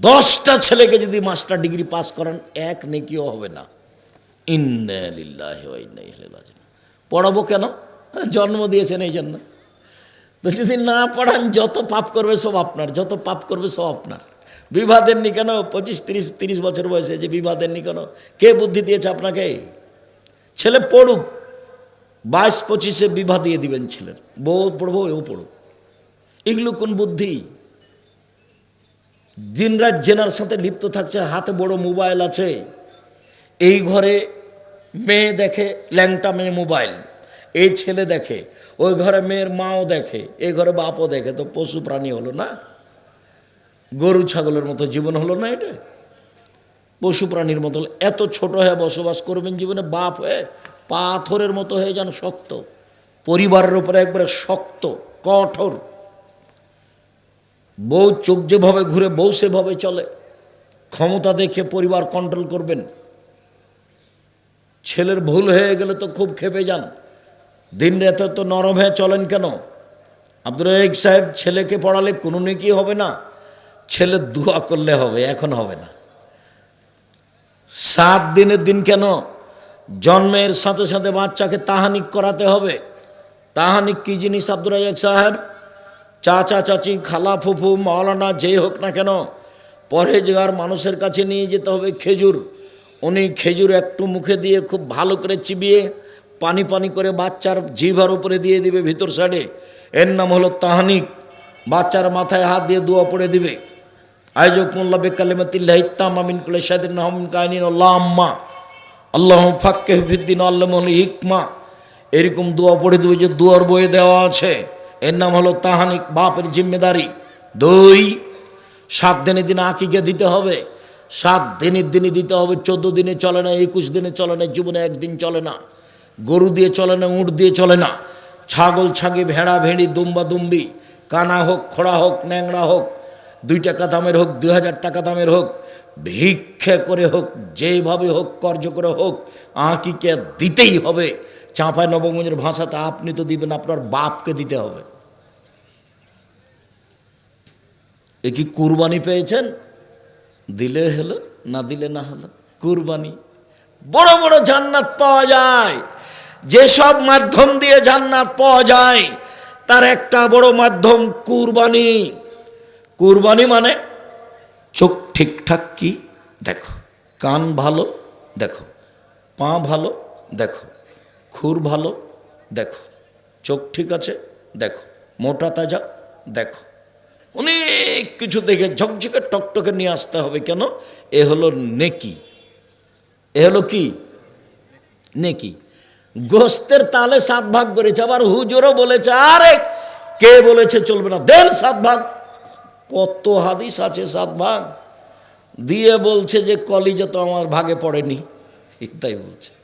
দশটা ছেলেকে যদি মাস্টার ডিগ্রি পাস করান, এক নেকিও হবে না। পড়াবো কেন? জন্ম দিয়েছেন এই জন্য। তো যদি না পড়ান, যত পাপ করবে সব আপনার, যত পাপ করবে সব আপনার। বিবাহ দেননি কেন? পঁচিশ, তিরিশ তিরিশ বছর বয়সে যে বিবাহ দেননি কেন? কে বুদ্ধি দিয়েছে আপনাকে? ছেলে পড়ুক, বাইশ, পঁচিশে বিবাহ দিয়ে দিবেন ছেলের। বউ পড়ব, এও পড়ুক। এগুলো কোন বুদ্ধি? দিনরাত জেনার সাথে লিপ্ত থাকছে, হাতে বড় মোবাইল আছে। এই ঘরে মেয়ে দেখে, ল্যাংটা মেয়ে মোবাইল। এই ছেলে দেখে, ওই ঘরে মেয়ের মাও দেখে, এই ঘরে বাপও দেখে। তো পশু প্রাণী হলো না? গরু ছাগলের মতো জীবন হলো না এটা? পশু প্রাণীর মতো এত ছোট হয়ে বসবাস করবেন জীবনে, বাপ হয়ে পাথরের মতো হয়ে যান শক্ত। পরিবারের উপরে একবারে শক্ত, কঠোর। বউ চোখ যেভাবে ঘুরে, বউ সেভাবে চলে। ক্ষমতা দেখে পরিবার কন্ট্রোল করবেন। ছেলের ভুল হয়ে গেলে তো খুব খেপে যান। দিন রাতে তো নরম হয়ে চলেন কেন? আব্দুর রহিক সাহেব, ছেলেকে পড়ালে কোনো নেকি হবে না। ছেলে দোয়া করলে হবে, এখন হবে না। সাত দিনের দিন কেন? জন্মের সাথে সাথে বাচ্চাকে তাহানিক করাতে হবে। তাহানিক কি জিনিস আব্দুর রাজাক সাহেব? চাচা চাচি খালা ফুফু মাওলানা যেই হোক না কেন পরেজগার মানুষের কাছে নিয়ে যেতে হবে খেজুর। উনি খেজুর একটু মুখে দিয়ে খুব ভালো করে চিবিয়ে পানি পানি করে বাচ্চার জিভার উপরে দিয়ে দিবে ভিতর সাইডে। এর নাম হলো তাহানিক। বাচ্চার মাথায় হাত দিয়ে দোয়া পড়ে দিবে। আয়োজক মোল্লা বেকালিমাতিল্লাহ ইত্তাম আমিন কুলে সাদিন নহমিন কাহিনীন আল্লাহ আম্মা আল্লাহ ফাক্কে ফিদ্দিন আল্লাহ এরকম দোয়া পড়ে দেবে যে দুয়ার বয়ে দেওয়া আছে। এর নাম হলো তাহানিক বাপের জিম্মেদারি। দুই, সাত দিনের দিনে আকিকে দিতে হবে। সাত দিনের দিনে দিতে হবে, চোদ্দ দিনে চলে না, একুশ দিনে চলে না, জীবনে একদিন চলে না। গরু দিয়ে চলে না, উঁট দিয়ে চলে না। ছাগল ছাগি, ভেড়া ভেড়ি, দুম্বা দুম্বি, কানা হোক, খোড়া হোক ন্যাংরা হোক দুই টাকা দামের হোক, দুই হাজার টাকা দামের হোক, ভিক্ষে করে হোক যেভাবে হোক, কর্য করে হোক, আঁকিকে দিতেই হবে। চাঁপায় নবগঞ্জের ভাষাতে আপনি তো দিবেন, আপনার বাপকে দিতে হবে। এ কি কুরবানি পেয়েছেন? দিলে হলো, না দিলে না হলো? কুরবানি। বড় বড় জান্নাত পাওয়া যায়। যেসব মাধ্যম দিয়ে জান্নাত পাওয়া যায়, তার একটা বড় মাধ্যম কুরবানি। কুরবানি মানে চোখ ঠিকঠাক কি? দেখো। কান ভালো, দেখো। পা ভালো, দেখো। খুর ভালো, দেখো। চোখ ঠিক আছে, দেখো। মোটা তাজা, দেখো। অনেক কিছু দেখে ঝকঝকে টকটকে নিয়ে আসতে হবে কেন? এ হলো নেকি। এ হলো কি? নেকি। গোস্তের তালে সাত ভাগ করেছে, আবার হুজুরও বলেছে, আরে, কে বলেছে চলবে না? দেন সাত ভাগ। কত হাদিস আছে সাত ভাগ। দিয়ে বলছে যে কলিজা তো আমার ভাগে পড়েনি। তাই বলছে।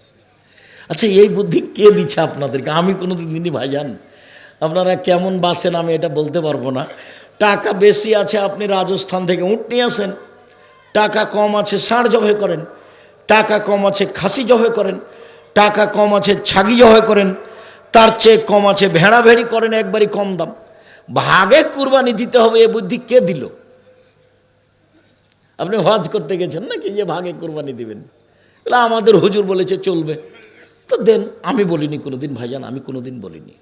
আচ্ছা এই বুদ্ধি কে দিচ্ছে আপনাদেরকে? আমি কোনো দিন দিনই ভাইজান। আপনারা কেমন বাসেন আমি এটা বলতে পারব না। টাকা বেশি আছে, আপনি রাজস্থান থেকে উঠ নিয়ে আসেন। টাকা কম আছে, ষাঁড় জবে করেন। টাকা কম আছে, খাসি জবে করেন। টাকা কম আছে, ছাগি জবে করেন। তার চেয়ে কম আছে ভেড়া ভেড়ি করেন, একবারই কম দাম। ভাগে কুরবানি দিতে হবে, এ বুদ্ধি কে দিল? আপনি হজ করতে গেছেন নাকি? যে ভাগে কুরবানি দিবেন। আমাদের হুজুর বলেছে, চলবে। তো দেন, আমি বলিনি কোনোদিন, ভাইজান, আমি কোনোদিন বলিনি।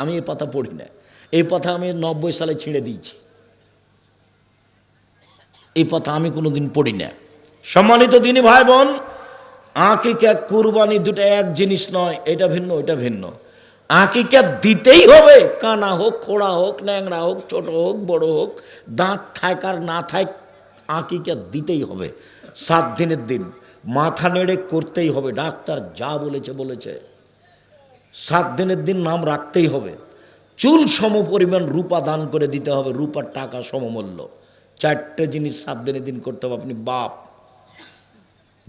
আমি এই পাতা পড়ি না। এই পাতা আমি নব্বই সালে ছিঁড়ে দিয়েছি। এই পাতা আমি কোনোদিন পড়ি না। সম্মানিত দিনী ভাই বোন আঁকিকা কুরবানি দুটো এক জিনিস নয়, এটা ভিন্ন এটা ভিন্ন। আঁকিকা দিতেই হবে, কানা হোক, খোড়া হোক ন্যাংরা হোক, ছোট হোক, বড় হোক, দাঁত থাক আর না থাক আঁকিকা দিতেই হবে। সাত দিনের দিন। মাথা নেড়ে করতেই হবে। ডাক্তার যা বলেছে বলেছে। সাত দিনের দিন নাম রাখতেই হবে। চুল সম পরিমাণ রূপা দান করে দিতে হবে। রূপার টাকা সমমূল্য। চারটে জিনিস সাত দিনের দিন করতে হবে। আপনি বাপ।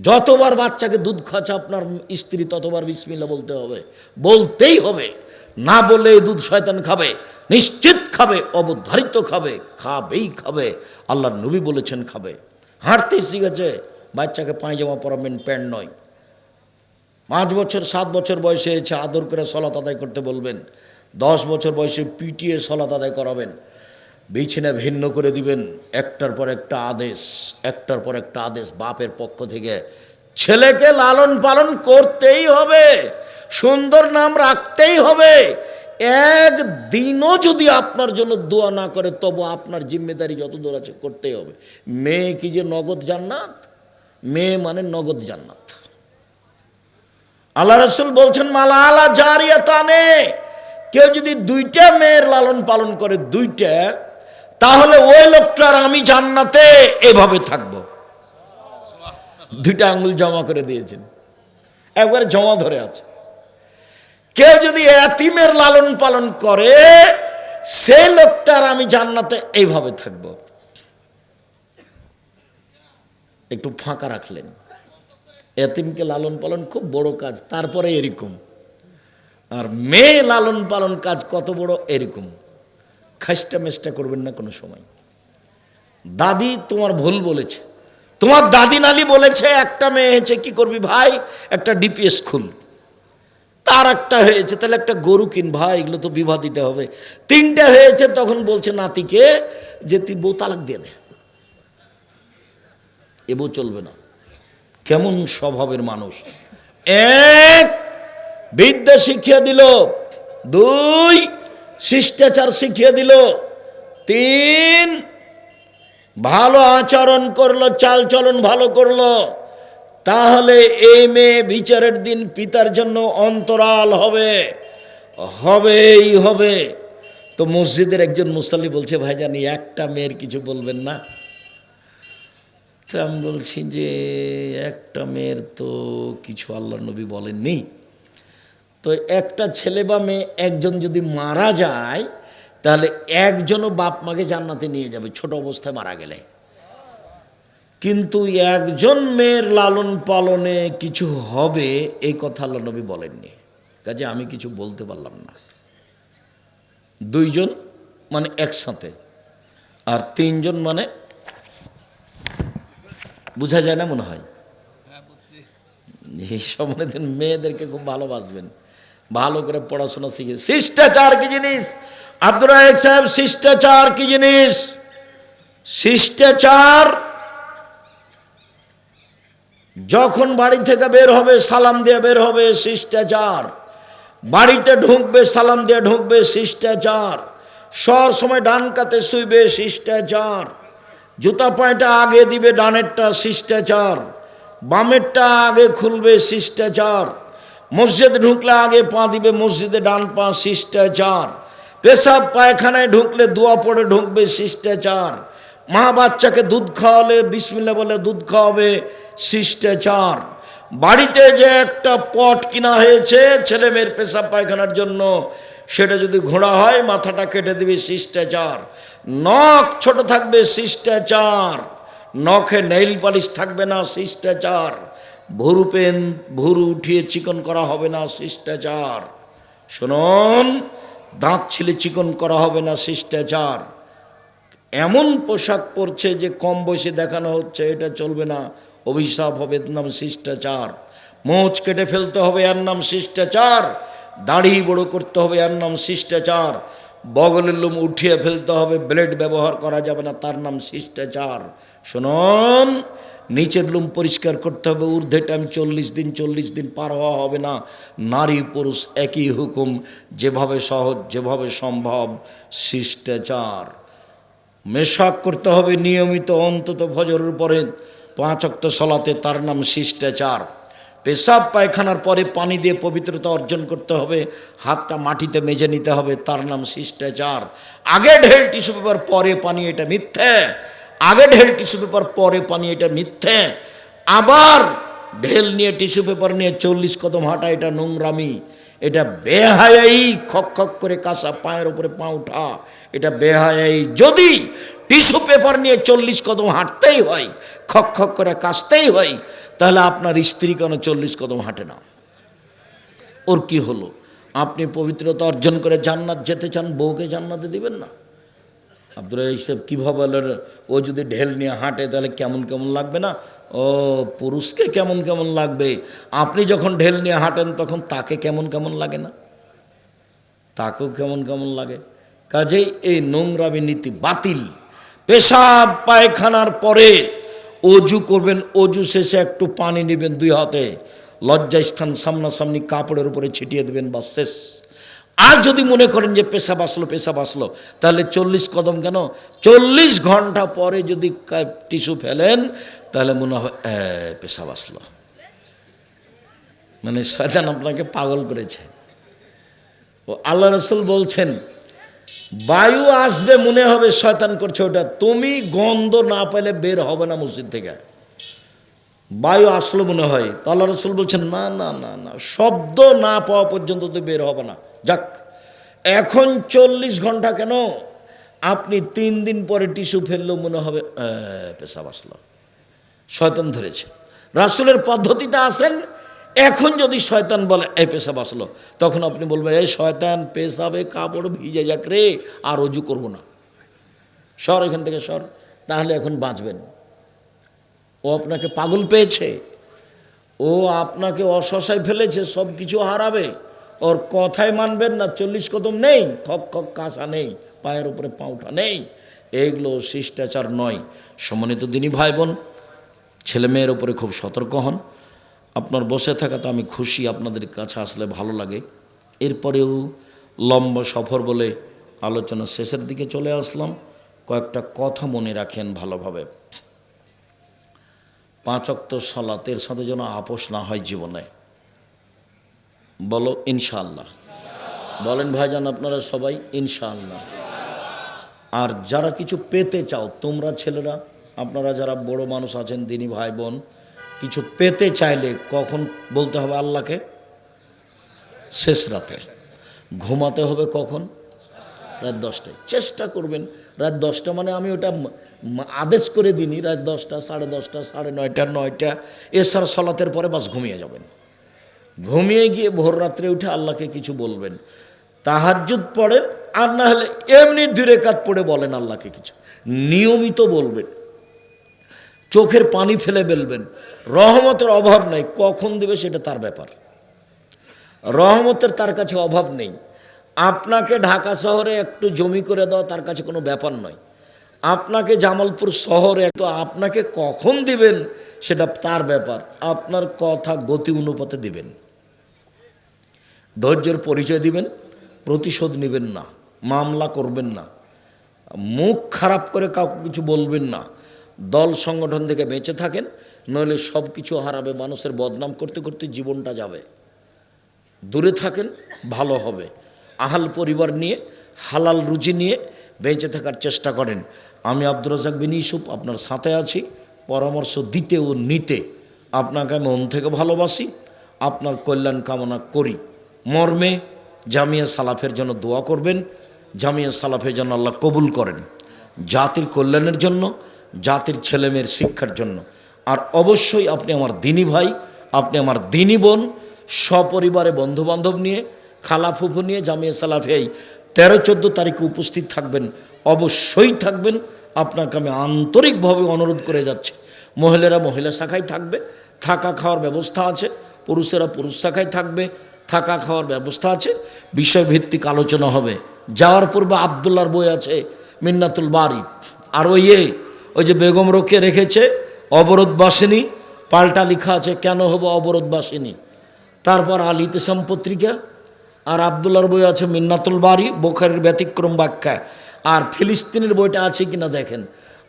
যতবার বাচ্চাকে দুধ খাচ্ছে আপনার স্ত্রী ততবার বিসমিল্লা বলতে হবে। বলতেই হবে। না এই দুধ শয়তান খাবে। নিশ্চিত খাবে, অবধারিত খাবে, খাবেই খাবে। আল্লাহর নবী বলেছেন, খাবে। হাঁটতে শিখেছে। বাচ্চাকে পায়জামা পরাবেন প্যান্ট নয়। পাঁচ বছর, সাত বছর বয়সে এসে আদর করে সলাত আদায় করতে বলবেন। দশ বছর বয়সে পিটিয়ে সলাত আদায় করাবেন। বিছানা ভিন্ন করে দিবেন। একটার পর একটা আদেশ, একটার পর একটা আদেশ বাপের পক্ষ থেকে। ছেলেকে লালন পালন করতেই হবে, সুন্দর নাম রাখতেই হবে। একদিনও যদি আপনার জন্য দোয়া না করে, তবু আপনার জিম্মেদারি যত দূর আছে করতেই হবে। মেয়ে কি যে নগদ জান্নাত? মেয়ে মানে নগদ জান্নাত। আল্লাহ রসুল বলছেন, মালা আলা জারিয়া তানে কেউ যদি দুইটা মেয়ের লালন পালন করে দুইটা, তাহলে ওই লোকটার আমি জান্নাতে এভাবে থাকব। দুইটা আঙ্গুল জমা করে দিয়েছেন। একবারে জমা ধরে আছে। কেউ যদি এতিমের লালন পালন করে সে লোকটার আমি জান্নাতে এইভাবে থাকব। একটু ফাঁকা রাখলেন। এতিমকে লালন পালন খুব বড় কাজ, তারপরে এরকম। আর মেয়ে লালন পালন কাজ কত বড়, এরকম। খাসটা মেসটা করবেন না কোনো সময়। দাদি তোমার ভুল বলেছে। তোমার দাদি নালি বলেছে, একটা মেয়ে হয়েছে, কি করবি ভাই? একটা ডিপিএস খুল তার একটা হয়েছে, তাহলে একটা গরু কিন ভাই, এগুলো তো বিবাহ দিতে হবে। তিনটা হয়েছে, তখন বলছে নাতিকে যে তুই বউ তালাক দিয়ে দে। এ বউ চলবে না। কেমন স্বভাবের মানুষ। এক, বিদ্যা শিখিয়ে দিল। দুই, শিষ্টাচার শিখিয়ে দিল। তিন, ভালো আচরণ করল, চালচলন ভালো করল। তাহলে এই মেয়ে বিচারের দিন পিতার জন্য অন্তরাল হবে। হবেই হবে। তো মসজিদের একজন মুসাল্লি বলছে, ভাইজানি একটা মেয়ের কিছু বলবেন না? তো আমি বলছি যে একটা মেয়ের তো কিছু আল্লাহ নবী বলেননি। তো একটা ছেলে বা মেয়ে একজন যদি মারা যায়, তাহলে একজনও বাপ মাকে জান্নাতে নিয়ে যাবে, ছোট অবস্থায় মারা গেলে। কিন্তু একজন মেয়ের লালন পালনে কিছু হবে, এই কথা আল্লাহ নবী বলেননি। কাজে আমি কিছু বলতে পারলাম না। দুইজন মানে একসাথে, আর তিনজন মানে বোঝা যায় না মনে হয়। এই সময় দিন মেয়েদেরকে খুব ভালোবাসবেন। ভালো করে পড়াশোনা শিখে। শিষ্টাচার কি জিনিস? আব্দুর রাহেক সাহেব, শিষ্টাচার কি জিনিস? শিষ্টাচার যখন বাড়ি থেকে বের হবে, সালাম দিয়ে বের হবে, শিষ্টাচার। বাড়িতে ঢুকবে, সালাম দিয়ে ঢুকবে, শিষ্টাচার। সর সময় ডান কাতে শুইবে, শিষ্টাচার। জুতা পায়টা আগে দিবে ডানেরটা শিষ্টাচার, বামেরটা আগে খুলবে শিষ্টাচার, মসজিদ ঢুকলে আগে পা দিবে মসজিদে ডান পা শিষ্টাচার, পেশাব পায়খানায় ঢুকলে দোয়া পড়ে ঢুকবে শিষ্টাচার, মা বাচ্চাকে দুধ খাওয়ালে বিসমিল্লা বলে দুধ খাওয়াবে শিষ্টাচার। বাড়িতে যে একটা পট কিনা হয়েছে ছেলে মেয়ের পেশাব পায়খানার জন্য সেটা যদি ঘোড়া হয়, মাথাটা কেটে দিবে শিষ্টাচার। নখ ছোট থাকবে শিষ্টাচার। নখে নেইল পালিশ থাকবে না শিষ্টাচার। ভুরু পেন, ভুরু উঠিয়ে চিকন করা হবে না শিষ্টাচার। শুনুন, দাঁত ছিলে চিকন করা হবে না শিষ্টাচার। এমন পোশাক পরছে যে কম বয়সে দেখানো হচ্ছে, এটা চলবে না। অভিশাপ হবে নাম শিষ্টাচার। মোচ কেটে ফেলতে হবে এর নাম শিষ্টাচার। দাড়ি বড় করতে হবে, এর নাম শিষ্টাচার। বগলের লোম উঠিয়ে ফেলতে হবে, ব্লেড ব্যবহার করা যাবে না, তার নাম শিষ্টাচার। শুনুন, নিচের লুম পরিষ্কার করতে হবে, ঊর্ধ্বে টাইম চল্লিশ দিন চল্লিশ দিন পার হওয়া হবে না। নারী, পুরুষ একই হুকুম, যেভাবে সহজ, যেভাবে সম্ভব, শিষ্টাচার। মেশাক করতে হবে নিয়মিত, অন্তত ফজরের পরে পাঁচ অক্ত সলাতে তার নাম শিষ্টাচার। পেশাব পায়খানার পরে পানি দিয়ে পবিত্রতা অর্জন করতে হবে, হাতটা মাটিতে মেজে নিতে হবে, তার নাম শিষ্টাচার। আগে ঢেল টিস্যু পেপার, পরে পানি, এটা মিথ্যে। আগে ঢেল টিস্যু পেপার, পরে পানি, এটা মিথ্যে। আবার ঢেল নিয়ে টিস্যু পেপার নিয়ে চল্লিশ কদম হাঁটা, এটা নোংরামি। এটা বেহায়াই খক খক করে কাঁসা পায়ের উপরে পা উঠা। এটা বেহায়াই। যদি টিস্যু পেপার নিয়ে চল্লিশ কদম হাঁটতেই হয়, খক খক করে কাশতেই হয় তাহলে আপনার স্ত্রী কেন চল্লিশ কদম হাঁটে না? ওর কি হলো? আপনি পবিত্রতা অর্জন করে জান্নাত যেতে চান, বউকে জান্নাতে দিবেন না? আব্দুল সাহেব কীভাবে বলেন ও যদি ঢেল নিয়ে হাঁটে, তাহলে কেমন কেমন লাগবে না? ও, পুরুষকে কেমন কেমন লাগবে? আপনি যখন ঢেল নিয়ে হাঁটেন, তখন তাকে কেমন কেমন লাগে না? তাকেও কেমন কেমন লাগে? কাজেই এই নোংরামি নীতি বাতিল। পেশাব, পায়খানার পরে অজু করবেন অজু শেষে একটু পানি নেবেন দুই হাতে। লজ্জাস্থান সামনাসামনি কাপড়ের উপরে ছিটিয়ে দেবেন বা শেষ। আর যদি মনে করেন যে পেশা আসলো পেশা আসলো তাহলে চল্লিশ কদম কেন? চল্লিশ ঘণ্টা পরে যদি টিস্যু ফেলেন তাহলে মনে হয় "এ, পেশাব আসলো। মানে শয়তান আপনাকে পাগল করেছে। ও আল্লাহ রসুল বলছেন বায়ু আসবে মনে হবে শয়তান করছে ওটা। তুমি গন্ধ না পেলে বের হবে না মসজিদ থেকে। বায়ু আসলো মনে হয়। তো আল্লাহ রসুল বলছেন না না না না শব্দ না পাওয়া পর্যন্ত তো বের হবে না। যাক এখন চল্লিশ ঘণ্টা কেন? আপনি তিন দিন পরে টিস্যু ফেললেও মনে হবে "এ, পেশাব আসলো। শয়তান ধরেছে। রাসুলের পদ্ধতিটা আসেন এখন যদি শয়তান বলে, এই পেশাব আসলো, তখন আপনি বলবেন, এই শয়তান পেশাবে কাপড় ভিজে যাক রে, আর অজু করব না। সর এখান থেকে সর, তাহলে এখন বাঁচবেন। ও আপনাকে পাগল পেয়েছে, ও আপনাকে অশশায় ফেলেছে সব কিছু হারাবে। ওর কথায় মানবেন না, চল্লিশ কদম নেই, খক খক কাঁচা নেই, পায়ের উপরে পাউঠা নেই। এইগুলো শিষ্টাচার নয়। সমন্বিত দিনী ভাই বোন ছেলে মেয়ের উপরে খুব সতর্ক হন। আপনার বসে থাকাতে আমি খুশি আপনাদের কাছে আসলে ভালো লাগে। এরপরেও লম্বা সফর বলে আলোচনা শেষের দিকে চলে আসলাম। কয়েকটা কথা মনে রাখেন ভালোভাবে। পাঁচ অক্ত সালাতের সাথে যেন আপোষ না হয় জীবনে। বলো ইনশাল্লাহ বলেন ভাইজান, আপনারা সবাই, ইনশাআল্লাহ। আর যারা কিছু পেতে চাও, তোমরা ছেলেরা, আপনারা যারা বড় মানুষ আছেন, দিনী ভাই বোন কিছু পেতে চাইলে কখন বলতে হবে আল্লাহকে? শেষ রাতে। ঘুমাতে হবে কখন? রাত দশটায়। চেষ্টা করবেন। রাত দশটা মানে আমি ওটা আদেশ করে দিনি রাত দশটা, সাড়ে দশটা, সাড়ে নয়টা নয়টা এছাড়া সলাতের পরে বাস ঘুমিয়ে যাবেন। ঘুমিয়ে গিয়ে ভোর রাত্রে উঠে আল্লাহকে কিছু বলবেন। তাহাজ্জুদ পড়েন, আর না হলে এমনি দূরে কাত পড়ে বলেন আল্লাহকে কিছু। নিয়মিত বলবেন। চোখের পানি ফেলে ফেলবেন। রহমতের অভাব নাই, কখন দেবে সেটা তার ব্যাপার। রহমতের তার কাছে অভাব নেই। আপনাকে ঢাকা শহরে একটু জমি করে দেওয়া তার কাছে কোনো ব্যাপার নয়। আপনাকে জামালপুর শহরে তো আপনাকে কখন দিবেন, সেটা তার ব্যাপার। আপনার কথা গতি অনুপাতে দিবেন। ধৈর্যের পরিচয় দিবেন, প্রতিশোধ নেবেন না, মামলা করবেন না। মুখ খারাপ করে কাউকে কিছু বলবেন না। দল সংগঠন থেকে বেঁচে থাকেন, নইলে সব কিছু হারাবে, মানুষের বদনাম করতে করতে জীবনটা যাবে। দূরে থাকেন, ভালো হবে। আহাল পরিবার নিয়ে, হালাল রুচি নিয়ে বেঁচে থাকার চেষ্টা করেন। আমি আব্দুর রাজাক বিন ইসুফ আপনার সাথে আছি। পরামর্শ দিতে ও নিতে আপনাকে মন থেকে ভালোবাসি। আপনার কল্যাণ কামনা করি। মর্মে জামিয়া সালাফের জন্য দোয়া করবেন। জামিয়া সালাফের জন্য আল্লাহ কবুল করেন। জাতির কল্যাণের জন্য জাতির ছেলেমেয়ের শিক্ষার জন্য। আর অবশ্যই আপনি আমার দিনী ভাই, আপনি আমার দিনী বোন, সপরিবারে বন্ধুবান্ধব নিয়ে, খালা ফুফু নিয়ে, জামিয়া সালাফে এই তেরো চোদ্দ তারিখে উপস্থিত থাকবেন, অবশ্যই থাকবেন। আপনাকে আমি আন্তরিকভাবে অনুরোধ করে যাচ্ছি। মহিলারা মহিলা শাখায় থাকবে, থাকা খাওয়ার ব্যবস্থা আছে, পুরুষেরা পুরুষ শাখায় থাকবে, থাকা খাওয়ার ব্যবস্থা আছে, বিষয়ভিত্তিক আলোচনা হবে। যাওয়ার পূর্বে আবদুল্লার বই আছে, মিন্নাতুল বাড়ি আর ওই ওই যে বেগম রোকে রেখেছে, অবরোধবাসিনী, পাল্টা লেখা আছে, কেন হব অবরোধবাসিনী? তারপর আল ইতেসাম পত্রিকা আর আবদুল্লার বই আছে মিন্নাতুল বাড়ি বোখারির ব্যতিক্রম ব্যাখ্যা আর ফিলিস্তিনের বইটা আছে কিনা দেখেন।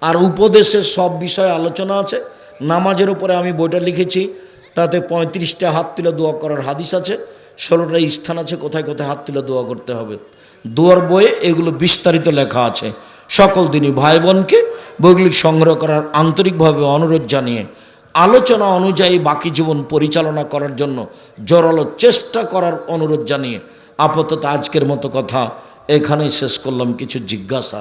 আর উপদেশের সব বিষয়ে আলোচনা আছে। নামাজের উপরে আমি বইটা লিখেছি, তাতে পঁয়ত্রিশটা হাত তুলে দোয়া করার হাদিস আছে, ষোলোটা স্থান আছে, কোথায় কোথায় হাত তুলে দোয়া করতে হবে। দোয়ার বইয়ে এগুলো বিস্তারিত লেখা আছে। সকল দিনই ভাই বোনকে বৈগলিক সংগ্রহ করার আন্তরিকভাবে অনুরোধ জানিয়ে, আলোচনা অনুযায়ী বাকি জীবন পরিচালনা করার জন্য জোরালো চেষ্টা করার অনুরোধ জানিয়ে আপাতত আজকের মতো কথা এখানেই শেষ করলাম। কিছু জিজ্ঞাসা